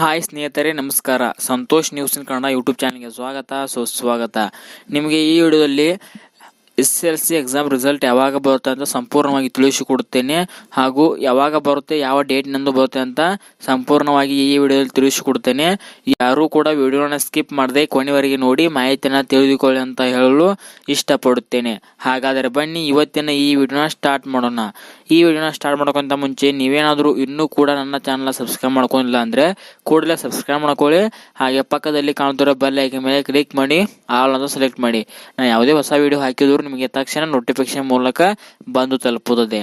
Hi ಸ್ನೇಹಿತರೆ ನಮಸ್ಕಾರ. Santosh news in Kannada YouTube ಚಾನಲ್ಗೆ ಸ್ವಾಗತ. ಸುಸ್ವಾಗತ ನಿಮಗೆ ಈ ವಿಡಿಯೋದಲ್ಲಿ S L C exam result ಯಾವಾಗ ಬರುತ್ತೆ ಅಂತ ಸಂಪೂರ್ಣವಾಗಿ ತಿಳಿಸಿಕೊಡುತ್ತೇನೆ. ಹಾಗೂ ಯಾವಾಗ ಬರುತ್ತೆ, ಯಾವ ಡೇಟ್ನಂದು ಬರುತ್ತೆ ಅಂತ ಸಂಪೂರ್ಣವಾಗಿ ಈ ವಿಡಿಯೋದಲ್ಲಿ ತಿಳಿಸಿಕೊಡ್ತೇನೆ ಯಾರೂ ಕೂಡ ವಿಡಿಯೋನ ಸ್ಕಿಪ್ ಮಾಡದೆ ಕೊನೆವರೆಗೆ ನೋಡಿ ಮಾಹಿತಿಯನ್ನು ತಿಳಿದುಕೊಳ್ಳಿ ಅಂತ ಹೇಳಲು ಇಷ್ಟಪಡುತ್ತೇನೆ. ಹಾಗಾದರೆ ಬನ್ನಿ ಇವತ್ತಿನ ಈ ವಿಡಿಯೋನ ಸ್ಟಾರ್ಟ್ ಮಾಡೋಣ. ಈ ವಿಡಿಯೋನ ಸ್ಟಾರ್ಟ್ ಮಾಡೋಕ್ಕಿಂತ ಮುಂಚೆ ನೀವೇನಾದರೂ ಇನ್ನೂ ಕೂಡ ನನ್ನ ಚಾನಲ್ ಸಬ್ಸ್ಕ್ರೈಬ್ ಮಾಡ್ಕೊಂಡಿಲ್ಲ ಅಂದರೆ ಕೂಡಲೇ ಸಬ್ಸ್ಕ್ರೈಬ್ ಮಾಡ್ಕೊಳ್ಳಿ. ಹಾಗೆ ಪಕ್ಕದಲ್ಲಿ ಕಾಣುತ್ತಿರೋ ಬೆಲ್ ಐಕನ್ ಮೇಲೆ ಕ್ಲಿಕ್ ಮಾಡಿ ಆಲ್ ಅಂತ ಸೆಲೆಕ್ಟ್ ಮಾಡಿ. ನಾನು ಯಾವುದೇ ಹೊಸ ವಿಡಿಯೋ ಹಾಕಿದ್ರು ನಿಮಗೆ ತಕ್ಷಣ ನೋಟಿಫಿಕೇಶನ್ ಮೂಲಕ ಬಂದು ತಲುಪುತ್ತದೆ.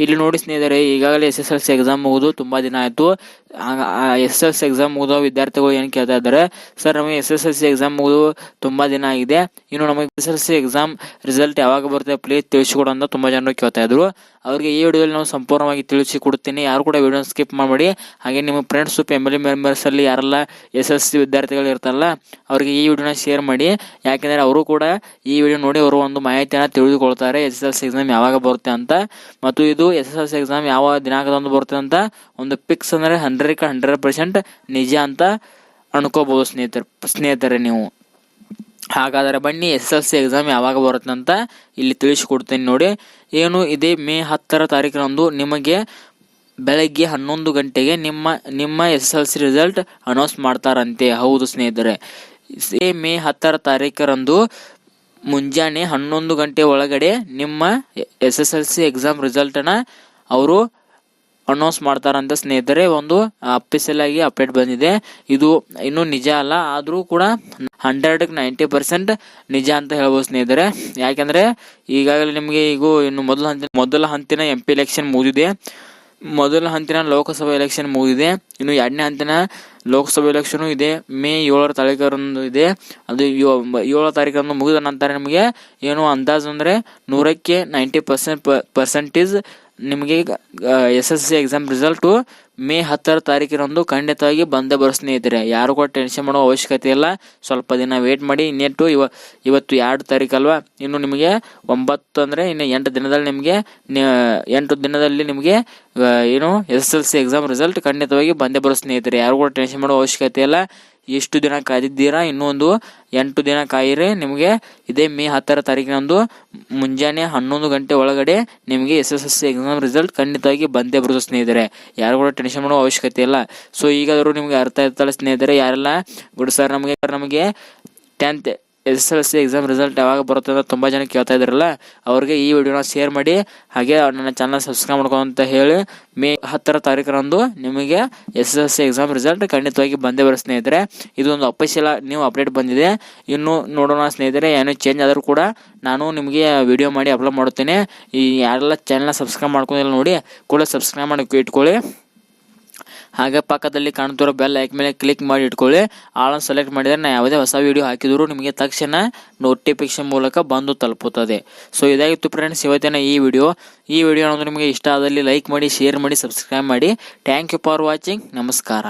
ಇಲ್ಲಿ ನೋಡಿ ಸ್ನೇಹಿತರೆ, ಈಗಾಗಲೇ S S L C exam ಮುಗಿದು ತುಂಬ ದಿನ ಆಯಿತು. S S L C exam ಮುಗಿದ ವಿದ್ಯಾರ್ಥಿಗಳು ಏನು ಕೇಳ್ತಾ ಇದ್ದಾರೆ, ಸರ್, ನಮಗೆ S S L C exam ಮುಗಿದು ತುಂಬ ದಿನ ಆಗಿದೆ. ಇನ್ನು ನಮಗೆ S L C exam result ಯಾವಾಗ ಬರುತ್ತೆ ಪ್ಲೀಸ್ ತಿಳಿಸಿಕೊಡು ಅಂತ ತುಂಬ ಜನರು ಕೇಳ್ತಾ ಇದ್ರು. ಅವರಿಗೆ ಈ ವಿಡಿಯೋದಲ್ಲಿ ನಾವು ಸಂಪೂರ್ಣವಾಗಿ ತಿಳಿಸಿ ಕೊಡ್ತೀನಿ. ಯಾರು ಕೂಡ ವಿಡಿಯೋ ಸ್ಕಿಪ್ ಮಾಡಬೇಡಿ. ಹಾಗೆ ನಿಮ್ಮ ಫ್ರೆಂಡ್ಸು ಫ್ಯಾಮಿಲಿ ಮೆಂಬರ್ಸಲ್ಲಿ ಯಾರೆಲ್ಲ ಎಸ್ ಎಸ್ ಸಿ ವಿದ್ಯಾರ್ಥಿಗಳು ಇರ್ತಾರಲ್ಲ, ಅವರಿಗೆ ಈ ವಿಡಿಯೋನ ಶೇರ್ ಮಾಡಿ. ಯಾಕೆಂದರೆ ಅವರು ಕೂಡ ಈ ವಿಡಿಯೋ ನೋಡಿ ಅವರು ಒಂದು ಮಾಹಿತಿಯನ್ನು ತಿಳಿದುಕೊಳ್ತಾರೆ S S L C exam ಯಾವಾಗ ಬರುತ್ತೆ ಅಂತ. ಮತ್ತು ಇದು S S L C exam ಯಾವ ದಿನಾಂಕದಂದು ಬರುತ್ತೆ ಅಂತ ಒಂದು ಪಿಕ್ಸ್ ಅಂದರೆ ಹಂಡ್ರೆಡ್ ಹಂಡ್ರೆಡ್ ಪರ್ಸೆಂಟ್ ನಿಜ ಅಂತ ಅನ್ಕೋಬೋದು ಸ್ನೇಹಿತರು, ಸ್ನೇಹಿತರೆ ನೀವು. ಹಾಗಾದರೆ ಬನ್ನಿ ಎಸ್ ಎಲ್ ಸಿ ಎಕ್ಸಾಮ್ ಯಾವಾಗ ಬರುತ್ತೆ ಅಂತ ಇಲ್ಲಿ ತಿಳಿಸಿಕೊಡ್ತೇನೆ ನೋಡಿ. ಏನು ಇದೇ ಮೇ ಹತ್ತರ ತಾರೀಕಿನಂದು ನಿಮಗೆ ಬೆಳಗ್ಗೆ ಹನ್ನೊಂದು ಗಂಟೆಗೆ ನಿಮ್ಮ ನಿಮ್ಮ S S L C result announce ಮಾಡ್ತಾರಂತೆ. ಹೌದು ಸ್ನೇಹಿತರೆ. ಇದೇ ಮೇ ಹತ್ತರ ತಾರೀಕರಂದು ಮುಂಜಾನೆ ಹನ್ನೊಂದು ಗಂಟೆ ಒಳಗಡೆ ನಿಮ್ಮ S S L C exam ರಿಸಲ್ಟನ್ನು ಅವರು ಅನೌನ್ಸ್ ಮಾಡ್ತಾರಂತ ಸ್ನೇಹಿತರೆ, ಒಂದು ಅಫಿಷಿಯಲ್ ಆಗಿ ಅಪ್ಡೇಟ್ ಬಂದಿದೆ. ಇದು ಇನ್ನೂ ನಿಜ ಅಲ್ಲ, ಆದರೂ ಕೂಡ ಹಂಡ್ರೆಡ್ ನೈಂಟಿ ಪರ್ಸೆಂಟ್ ನಿಜ ಅಂತ ಹೇಳ್ಬೋದು ಸ್ನೇಹಿತರೆ. ಯಾಕೆಂದರೆ ಈಗಾಗಲೇ ನಿಮಗೆ ಈಗ ಇನ್ನು ಮೊದಲ ಹಂತ ಮೊದಲ ಹಂತಿನ ಎಂ ಪಿ ಎಲೆಕ್ಷನ್ ಮುಗಿದಿದೆ. ಮೊದಲ ಹಂತಿನ ಲೋಕಸಭಾ ಎಲೆಕ್ಷನ್ ಮುಗಿದಿದೆ. ಇನ್ನು ಎರಡನೇ ಹಂತಿನ ಲೋಕಸಭಾ ಎಲೆಕ್ಷನ್ ಇದೆ. ಮೇ ಏಳರ ತಾರೀಕರಂದು ಇದೆ. ಅದು ಏಳರ ತಾರೀಕರಂದು ಮುಗಿದ ನಂತರ ನಿಮಗೆ ಏನು ಅಂದಾಜು ಅಂದರೆ ನೂರಕ್ಕೆ ನೈಂಟಿ ಪರ್ಸೆಂಟ್ ಪರ್ಸೆಂಟೇಜ್ ನಿಮಗೆ S S C exam result May ಹತ್ತರ ತಾರೀಕಿನಂದು ಖಂಡಿತವಾಗಿ ಬಂದೇ ಬರೋ ಸ್ನೇಹಿತರೆ. ಯಾರು ಕೂಡ ಟೆನ್ಷನ್ ಮಾಡೋ ಅವಶ್ಯಕತೆ ಇಲ್ಲ. ಸ್ವಲ್ಪ ದಿನ ವೇಟ್ ಮಾಡಿ ಇನ್ನೆಟ್ಟು ಇವ, ಇವತ್ತು ಎರಡು ತಾರೀಕಲ್ವಾ ಇನ್ನು ನಿಮಗೆ ಒಂಬತ್ತು ಅಂದರೆ ಇನ್ನು ಎಂಟು ದಿನದಲ್ಲಿ ನಿಮಗೆ ಎಂಟು ದಿನದಲ್ಲಿ ನಿಮಗೆ ಏನು S L C exam result ಖಂಡಿತವಾಗಿ ಬಂದೇ ಬರೋ ಸ್ನೇಹಿತರೆ. ಯಾರು ಕೂಡ ಟೆನ್ಷನ್ ಮಾಡೋ ಅವಶ್ಯಕತೆ ಇಲ್ಲ. ಎಷ್ಟು ದಿನ ಕಾದಿದ್ದೀರಾ ಇನ್ನೊಂದು ಎಂಟು ದಿನ ಕಾಯಿರಿ. ನಿಮಗೆ ಇದೇ ಮೇ ಹತ್ತರ ತಾರೀಕಿನಂದು ಮುಂಜಾನೆ ಹನ್ನೊಂದು ಗಂಟೆ ಒಳಗಡೆ ನಿಮಗೆ S S S C exam result ಖಂಡಿತವಾಗಿ ಬಂದೇ ಬರುತ್ತೆ ಸ್ನೇಹಿತರೆ. ಯಾರು ಕೂಡ ಟೆನ್ಷನ್ ಮಾಡೋ ಅವಶ್ಯಕತೆ ಇಲ್ಲ. ಸೊ ಈಗಾದರೂ ನಿಮಗೆ ಅರ್ಥ ಇರ್ತಲ್ಲ ಸ್ನೇಹಿತರೆ? ಯಾರೆಲ್ಲ ಗುಡ್ ಸರ್ ನಮಗೆ ನಮಗೆ tenth S L C exam result ಯಾವಾಗ ಬರುತ್ತೆ ಅಂತ ತುಂಬ ಜನ ಕೇಳ್ತಾ ಇದ್ರಲ್ಲ, ಅವ್ರಿಗೆ ಈ ವಿಡಿಯೋನ ಶೇರ್ ಮಾಡಿ, ಹಾಗೆ ನನ್ನ ಚಾನಲ್ ಸಬ್ಸ್ಕ್ರೈಬ್ ಮಾಡ್ಕೊಂತ ಹೇಳಿ, ಮೇ ಹತ್ತರ ತಾರೀಕರಂದು ನಿಮಗೆ S L C exam result ಖಂಡಿತವಾಗಿ ಬಂದೇ ಬರೋ ಸ್ನೇಹಿತರೆ. ಇದೊಂದು ಅಫಿಷಿಯಲ್ ನೀವು ಅಪ್ಡೇಟ್ ಬಂದಿದೆ. ಇನ್ನು ನೋಡೋಣ ಸ್ನೇಹಿತರೆ, ಏನೋ ಚೇಂಜ್ ಆದರೂ ಕೂಡ ನಾನು ನಿಮಗೆ ವಿಡಿಯೋ ಮಾಡಿ ಅಪ್ಲೋಡ್ ಮಾಡುತ್ತೇನೆ ಈ ಯಾರೆಲ್ಲ ಚಾನಲ್ನ ಸಬ್ಸ್ಕ್ರೈಬ್ ಮಾಡ್ಕೊಂಡಿಲ್ಲ ನೋಡಿ ಕೂಡ ಸಬ್ಸ್ಕ್ರೈಬ್ ಮಾಡಿ ಇಟ್ಕೊಳ್ಳಿ. ಹಾಗೆ ಪಕ್ಕದಲ್ಲಿ ಕಾಣ್ತಿರೋ ಬೆಲ್ ಐಕ್ ಮೇಲೆ ಕ್ಲಿಕ್ ಮಾಡಿ ಇಟ್ಕೊಳ್ಳಿ. ಆಳನ್ನು ಸೆಲೆಕ್ಟ್ ಮಾಡಿದರೆ ನಾನು ಯಾವುದೇ ಹೊಸ ವೀಡಿಯೋ ಹಾಕಿದರೂ ನಿಮಗೆ ತಕ್ಷಣ ನೋಟಿಫಿಕೇಶನ್ ಮೂಲಕ ಬಂದು ತಲುಪುತ್ತದೆ. ಸೊ ಇದಾಗಿತ್ತು ಫ್ರೆಂಡ್ಸ್ ಇವತ್ತಿನ ಈ ವಿಡಿಯೋ ಈ ವಿಡಿಯೋ ಅನ್ನೋದು ನಿಮಗೆ ಇಷ್ಟ ಆದಲ್ಲಿ ಲೈಕ್ ಮಾಡಿ ಶೇರ್ ಮಾಡಿ ಸಬ್ಸ್ಕ್ರೈಬ್ ಮಾಡಿ. ಥ್ಯಾಂಕ್ ಯು ಫಾರ್ ವಾಚಿಂಗ್ ನಮಸ್ಕಾರ.